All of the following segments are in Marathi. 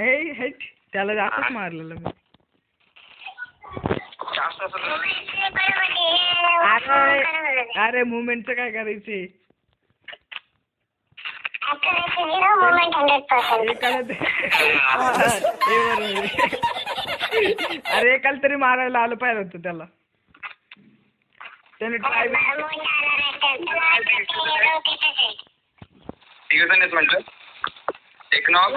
ए हेट त्याला जास्तच मारलेलं मी. जास्त अरे अरे मुवमेंटचं काय करायचे. अरे एकाला तरी मारायला आलं पाहिजे होतं त्याला. त्याने ट्राय एक नॉक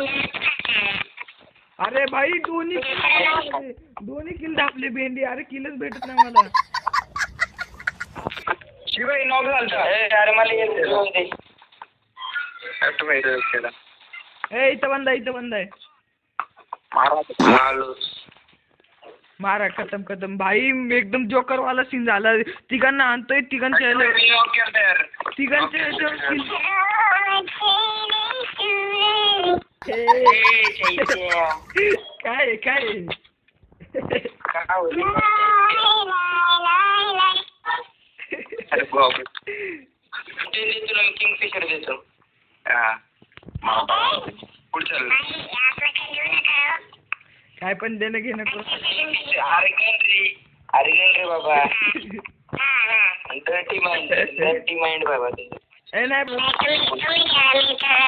अरे भाई दोन्ही kill दोन्ही किल दाबले भेंडी. अरे किलच भेटत नाही मला. शिवाय नॉक झालता. अरे मला येते केला. ए इथं बंद आहे इथं बंद आहे. मारा. मारा. खतम खतम. भाई एकदम जोकर वाला सीन झाला. तिघांना आणतोय तिघांच्या केलं तिघांच्या काय काय देतो पुढचं काय पण देणं घेणं करू अर्गेन रे बाबा डर्टी माइंड डर्टी माइंड बाबा. ते नाही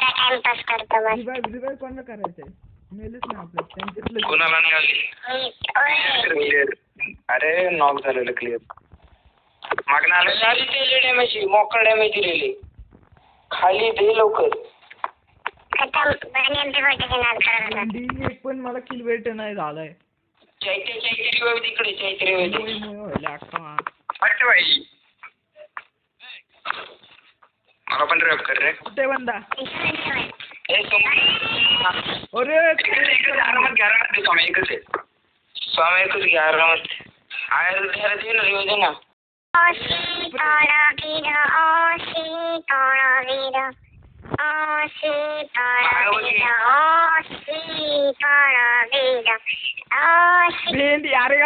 टाइमपास करतो बस. रिवाय रिवाय कोणाला करायचंय? मेलच नाही आपलं. त्यांच्यातलं कोणाला नाही आली. क्लिअर अरे नॉक झालेलं क्लिअर मागणं आलं आली दिली डॅमेज मोकळ डॅमेज दिलेली. खाली दे लवकर. एक पण मला किल भेट नाही झालाय. चैत्य चैत्री रिवाईव तिकडे चैत्री रिवाईव मोय मोय व्हायला अख्खा. अरे भाई. अपन रैप कर रहे कुत्ते बंदा। एक तुम और एक से ग्यारह मत ग्यारह मत स्वामी एक से। स्वामी एक से ग्यारह मत। आया तो तेरा दिन रिवीजन है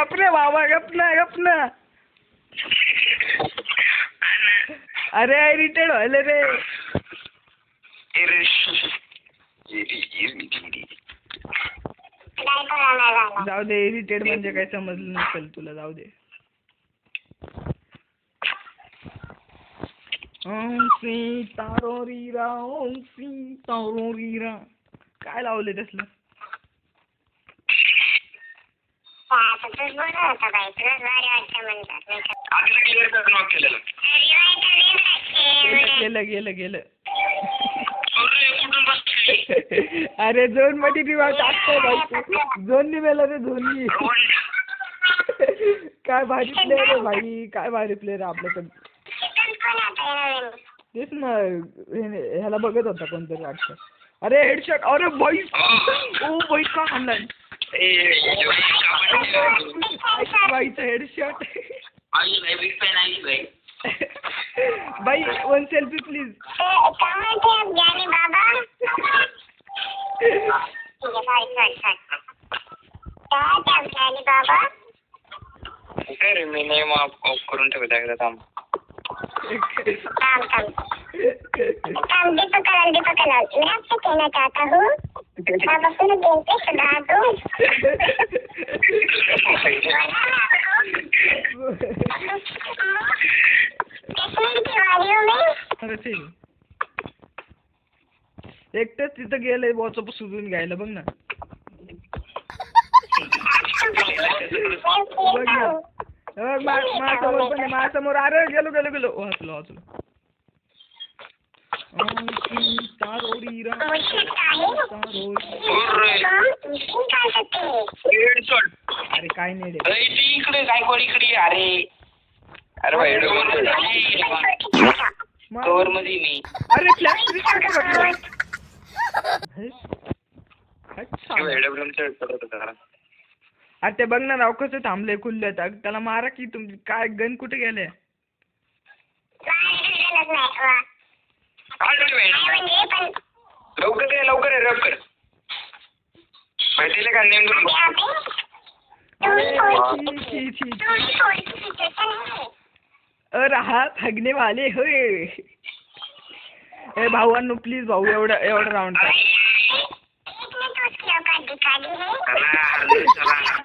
अपने बाबा अपना अपना। अरे आय अरे इरिटेड व्हायला रे जाऊ दे इरिटेड म्हणजे काय समजलं नसेल तुला जाऊ दे. ओम श्री तारोरीरा ओम श्री तारोरीरा काय लावले तसलं आता तूच बोलत बाई भारी वाटतं म्हणतात नाही आधीला क्लिअर कर नॉक केलेलं गेलं गेलं गेलं. अरे कुठून बसली अरे झोनमध्ये रिवाज टाकतोय भाई तू झोननी मेला रे झोननी. काय भारी प्लेअर आहे भाई. काय भारी प्लेअर आहे आपल्याकडे तेच ना हे- ह्याला बघत होता कोणतरी वाटतं अरे हेडशॉट अरे भाई. ओ. भाई का हाणलाय बाईचं headshot बाई वन सेल्फी प्लीज बाबा काय रे मी नेम ऑफ करून ठेवला एकदा थांब काम काम काम दीपक कलाल दीपक कलाल मैं आपसे कहना चाहता हूँ आप अपने गेम पे सुधार दो कितनी दिवालियों में अरे ते एकटंच तिथं गेलंय बॉच सुधून घ्यायला बघ ना मा- माझ्यासमोर पण आहे, माझ्यासमोर अरे गेलो गेलो गेलो. वाचलो वाचलो अरे काय नाही रे इकडे गायकवाड इकडे अरे अरे भाई कवर मध्ये मी अरे फ्लॅश अच्छा अरे ते बघ ना राव कसं थांबले खुल्ले त्याला मारा की तुमची काय गन कुठे गेले? लवकर ये लवकर ये लवकर. माहितीला का नेम यहाँ पे छी, छी, छी, छी. थोड़ी थोड़ी सी सिचुएशन है अरे हा वाले होय. ए भावांनो प्लीज भाऊ एवढा एवढा राऊंड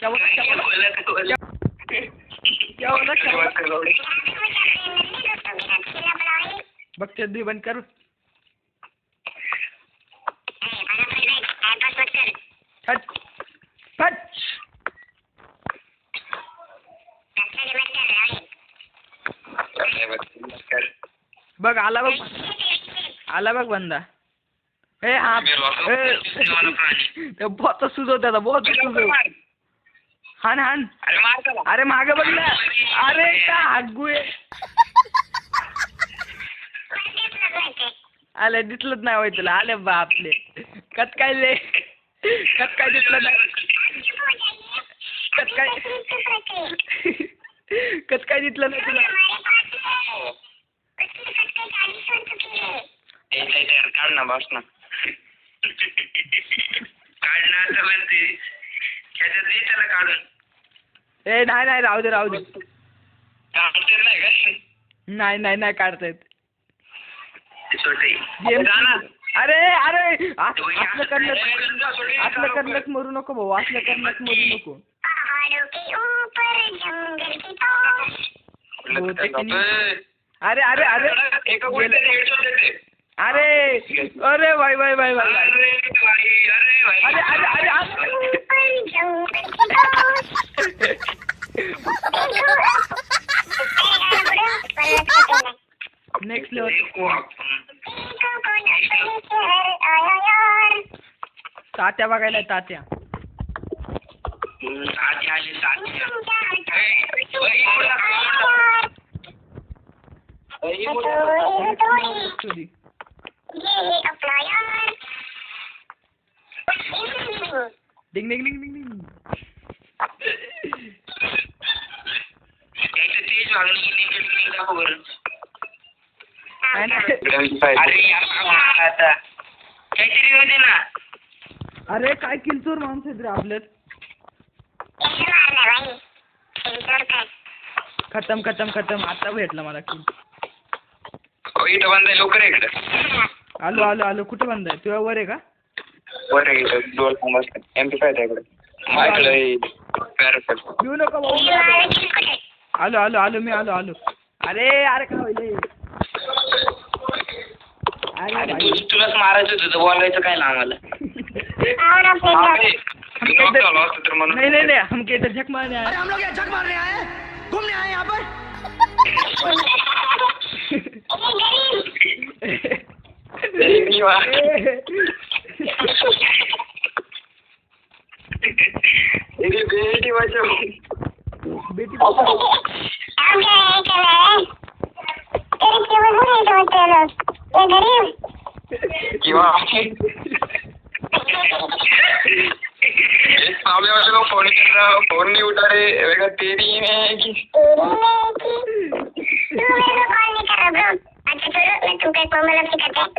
क्या बोला क्या बोला क्या बोला क्या बोला बकचोदी बंद कर हट हट बघ आला बघ आला बघ बंदा ए हा ए तो बहुत सुझो दादा बहुत सुझो हान हान अरे मार त्याला. अरे मागे बघ ना. अरे का हागू आहे? आले दिसलंच नाही होय तुला. आले बापले कत काय ले कत काय दिसलं नाही? कत काय कत काय दिसलं नाही तुला? काढ ना बस ना. काढ ना दे त्याला काढून. ए नाही नाही राहू दे राहू दे. काढते नाही का? नाही नाही नाही काढतायत छोटे गेम जा ना अरे अरे अस- असलं असलं करण्यात मरू नको भाऊ असलं करण्यात मरू नको पहाड़ों के ऊपर जंगल की तो हो, ते की नाही. अरे अरे अरे. एका गोळीत हेडशॉट देते अरे अरे भाई भाई भाई भाई अरे भाई अरे भाई। अरे अरे नेक्स्ट लेवल तात्या बघायला तात्या. साथी आली साथी तुझी डिंग डिंग डिंग डिंग डिंग त्याचं तेज वागणी की नाही नाही दाखव बरं काय अरे यार आता काहीतरी होते ना अरे काय किलचोर माणूस आहेत रे आपल्यात. खतम खतम खतम. आता भेटला मला किल. हो, इथं बंद लवकर आहे इकडं. आलो आलो आलो कुठं बंद आहे? तुझ्या वर आहे का? बरं आहे बसतात एम पी फाय इकडे. माझ्याकडे येऊ नका भाऊ आलो आलो आलो मी आलो आलो अरे अरे काय होईल? अरे तू तुलाच मारायचं होतं बोलायचं काय ना आम्हाला? नहीं नहीं नहीं हम कहते झक मारने आए हम लोग यहाँ झक मारने आए घूमने आए यहाँ पर? गरीबी वा. तेरी बेटी बचाओ बेटी किंवा एक सामने वाले को फोन कर रहा हूँ फोन नहीं उठा रहे मैं कहा, तेरी में कि अरे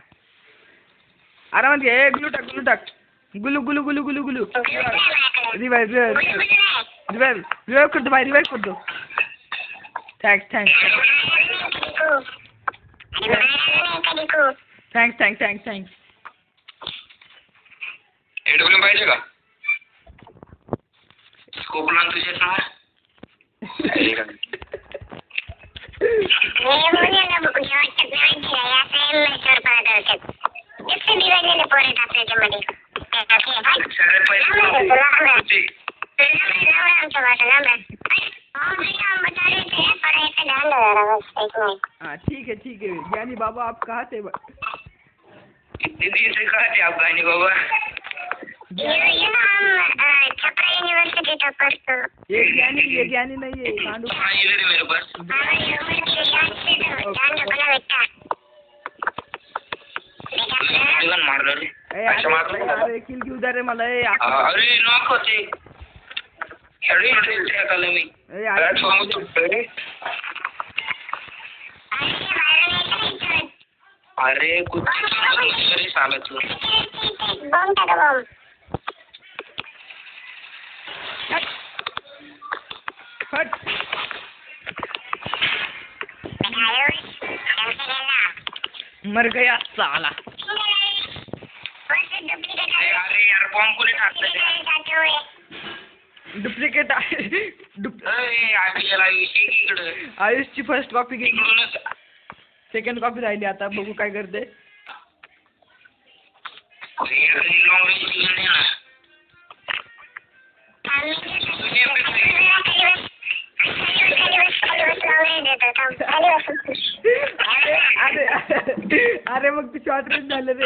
अरे म्हणजे हे गुलू टाक गुलू टाक गुलू गुलू गुलू गुलू गुलू। रिवाइव रिवाइव रिवाइव रिवाइव कर दो भाई रिवाइव कर दो। Thanks thanks thanks thanks thanks thanks A W पाहिजे का स्कोप लावून तुझ्या इससे मेरा इन्होंने पूरा डाटा जमा दी ओके भाई। नंबर बोला नंबर नंबर तुम्हारा नंबर हाँ। ठीक है ठीक है। ज्ञानी बाबा आप कहा थे? दीदी से कहा थे आप यानी बाबा? ये ज्ञानी ये ज्ञानी नहीं है। मारलं रे. अच्छा मारलं अरे अरे किल मला ए अरे नॉक अरे मी ए, अरे अरे रे अरे कुठे रे साला तू बॉम्ब टाका बॉम्ब हट. मर गया साला. কঙ্কলিট আসছে डुप्लिकेट आयुषची फ़र्स्ट कॉपी घेतली सेकंड कॉपी राहिली आता बघू काय करते अरे अरे मग तू शॉर्ट रेंज झालं रे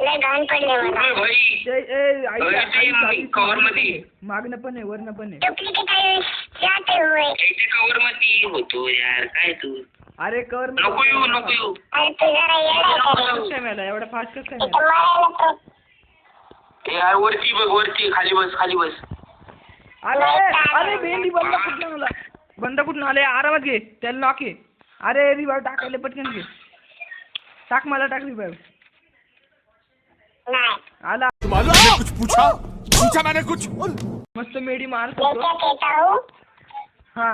गाणं पडले मला मागणं पण आहे वरण पण यार तू अरे कवर नको फास्ट कसं यार वरती बघ वरती खाली बस खाली बस अरे अरे भेंडी बंद कुठं मला बंद कुठून घे त्याला लॉक अरे रिवाव टाका पटकन घे टाक माला टाक रिवाव आला. कुछ पूछा? पूछा मैंने कुछ. मस्त मेडी मार हो? हा.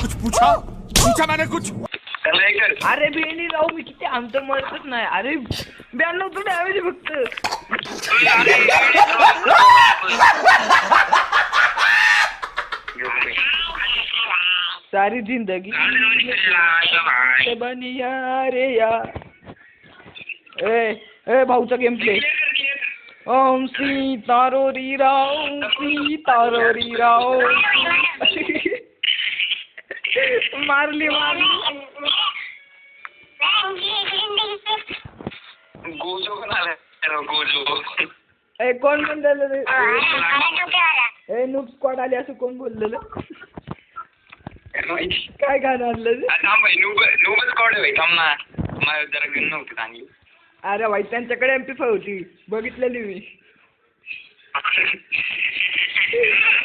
कुछ पूछा? पूछा मैंने कुछ. अरे भेंडी राहू मी किती आमचं मरतच नाही. अरे ब्याण्णव तो डॅमेज फक्त. सारी जिंदगी बनिया रे या. ए. ए भाऊचा गेम प्ले ओम सीता रो री राव. सीता रो री राव मारली मारली गोजो. ए कोण म्हणलेलं रे? ए नुक स्क्वॉड आली असं कोण बोललेलं? काय गाणं आणलं भाई नुब नुबच कॉड थांब ना. मला जरा नव्हती चांगली अरे भाई त्यांच्याकडे एम पी फाय होती बघितलेली मी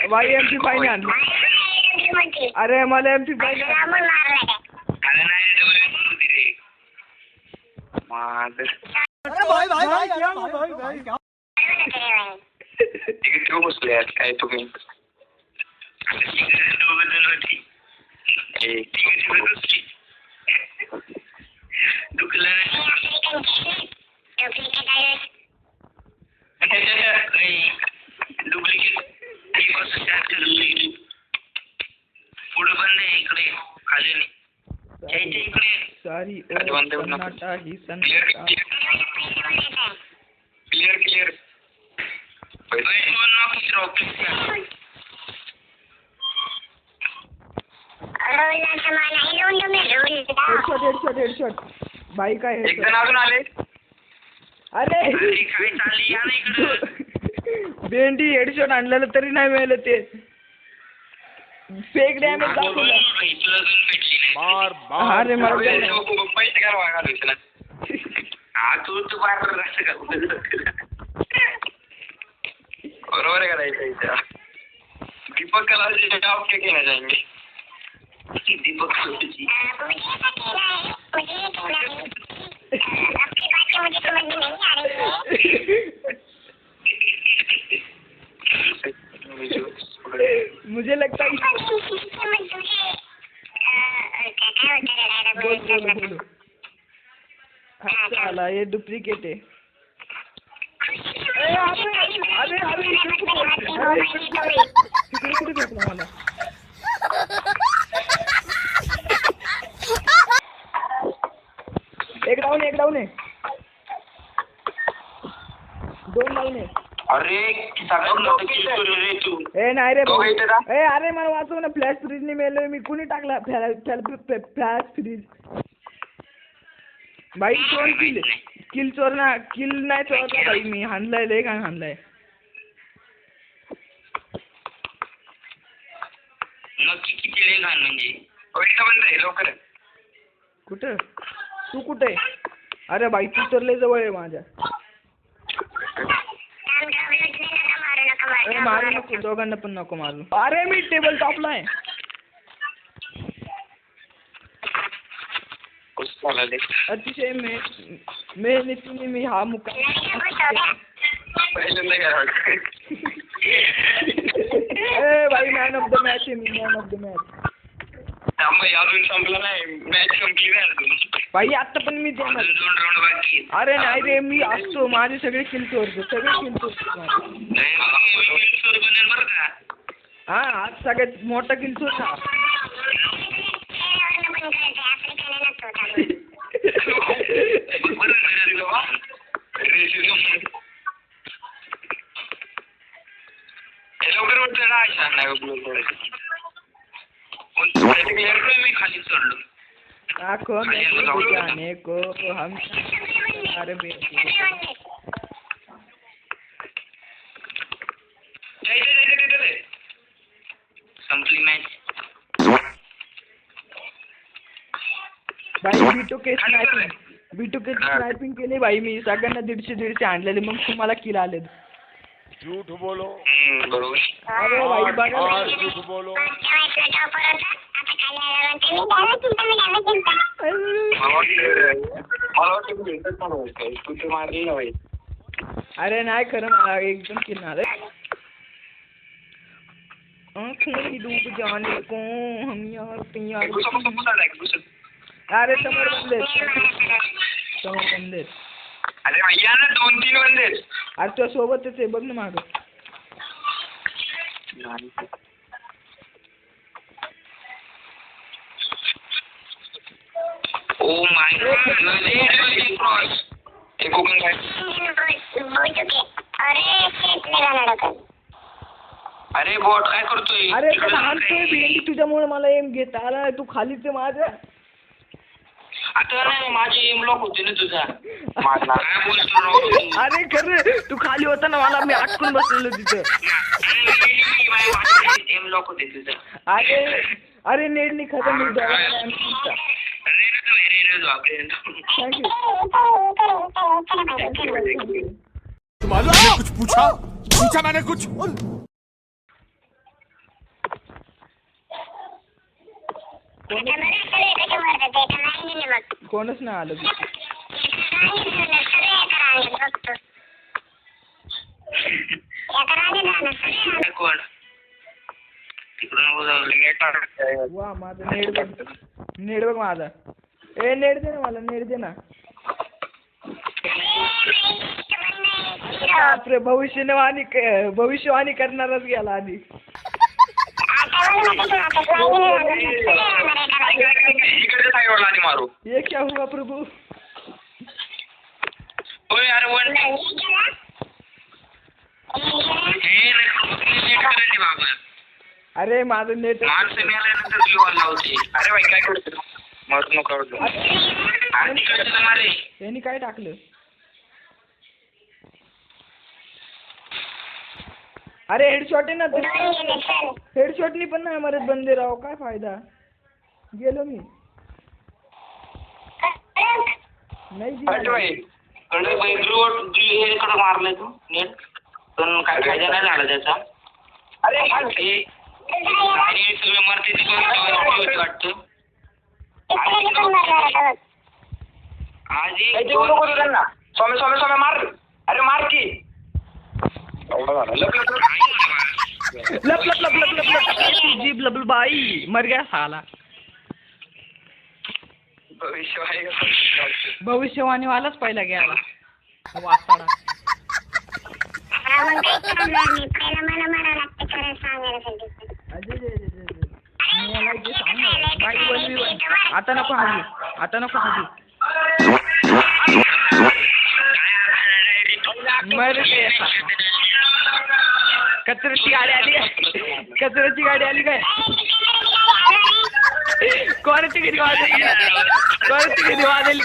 भाई एम पी फाय नाही आणली अरे मला एम पी फाय क्या तुम्ही होती ए, तिकीट घेऊ बसली. दुखलं नाही. डुप्लिकेट एक वाजता चार डुप्लिकेट पुढं पण नाही इकडे खाली नाही यायच्या इकडे सारी अरे ओ वंदे मातरम. सन्नाटा ही क्लिअर सन्नाटा clear clear clear headshot headshot headshot बाई काय एक तो। जण अजून आले अरे। अरे काय चालली या ना इकडं भेंडी हेडशॉट आणलेलं तरी नाही मिळालं ते. फेक डॅमेज दाखवलं मार हा रे मार पैसे घालवा घालूच ना हा तू तू मार बरोबर आहे करायचं इथं दीपक कला जॉब के केला जाएँगे दीपक जी डुप्लीकेट है। अरे अरे एक डाउन एक डाउन है दोन डाउन है। अरे ए नाही रे ए अरे मला वाचव ना फ्लॅश फ्रीज ने मेलो मी कुणी टाकला फ्लॅश फ्रीज बाईक दोन किले किल चोर ना किल नाही चोरला भाई मी. हाणलाय लय काय हाणलाय. नक्की किती लय घाण म्हणजे? इथं बंद आहे लवकर? कुठं? तू कुठे अरे भाई तू तर लय जवळ आहे माझ्या. मारू नको दोघांना पण नको मारू. अरे मी टेबल टॉपला आहे. अतिशय मे मेहनतीने मी हा मुका पहिल्यांदा काय वाटतं? ए भाई मॅन ऑफ़ द मॅच आहे मी मॅन ऑफ़ द मॅच अजून संपलं नाही मॅच संपली नाही अजून भाई आता पण मी दोन राऊंड बाकी अरे नाही रे मी असतो माझे सगळे किल चोरतो सगळे किल चोरतो नाही, मग मी किल्सोर बनेल बरं का हा आज सगळ्यात मोठा किल चोर हा बरं झालं रे बाबा. Racism. हे लवकर उठलं ना शान नाही उठलो क्लिअर मी खाली चढलो आंखों में डूब जाने को हम अरे बेटी जय जय जय जय जय संपली मॅच भाई बिटू के स्नायपिंग बिटू के स्नायपिंग केली भाई मी. सगळ्यांना दीडशे दीडशे आणलेले. मग तुम्हाला किल आले झूठ बोलो. अरे भाई बघा झूठ बोलो. अरे नाही खरं मला एकदम किल आले आँखों में डूब जाने को हम यार प्यार अरे समोर बंदे समोर बंदे अरे भैया ना दोन तीन बंदे आहेत. अरे तुझ्या सोबतच आहे बघ ना मागं. Oh my god cross Kokan काय अरे बॉट काय करतोय? अरे हाणतोय भेंडी तुझ्यामुळे मला एम घेता आला तू खालीच आहे माझ्या आता नाही माझी एम लॉक होते ना तुझा. काय बोलतो राव तू? अरे खरं तू खाली होता ना मला मी अटकून बसलेलो तिथं. एम लॉक होते तुझा. अरे अरे नेडनी खतम मी थँक्यू मालूम मैंने कुछ पूछा? पूछा मैंने कुछ? कोणच नाही आलं तिथे. कोण तिकडून वा माझा बघ. नेड बघ माझा. ए नेट दे ना मला नेट दे ना. बापरे भविष्यवाणी क- भविष्यवाणी करणारच गेला आधी. आधी मारू? ये क्या हुआ प्रभू? अरे वन. माझं नेट माणसं मिळाल्यानंतर जीवा लावते. अरे भाई काय करतो मारू नका यांनी काय टाकलं? अरे हेडशॉट आहे ना हेडशॉटनी पण नाही मरत बंदे राव काय फायदा? गेलो मी. नाही हट जिंकलो. भाई हे मारलाय तू नेट पण काय फायदा नाही झाला त्याचा. अरे हे. आणि सगळे मारते वाटतं. आज स्वामी स्वामी स्वामी मार. अरे मार की एवढं झालं लग लग लप लप लप लप लप लप जीप लप बाई मर गया साला. भविष्यवाणी वालाच पहिला गेला. वासाडा. काही आता नको हागी आता नको हागी मर गे कचऱ्याची गाडी काय कचऱ्याची गाडी आली काय? कोणाची किती वाजली कोणाची किती वाजली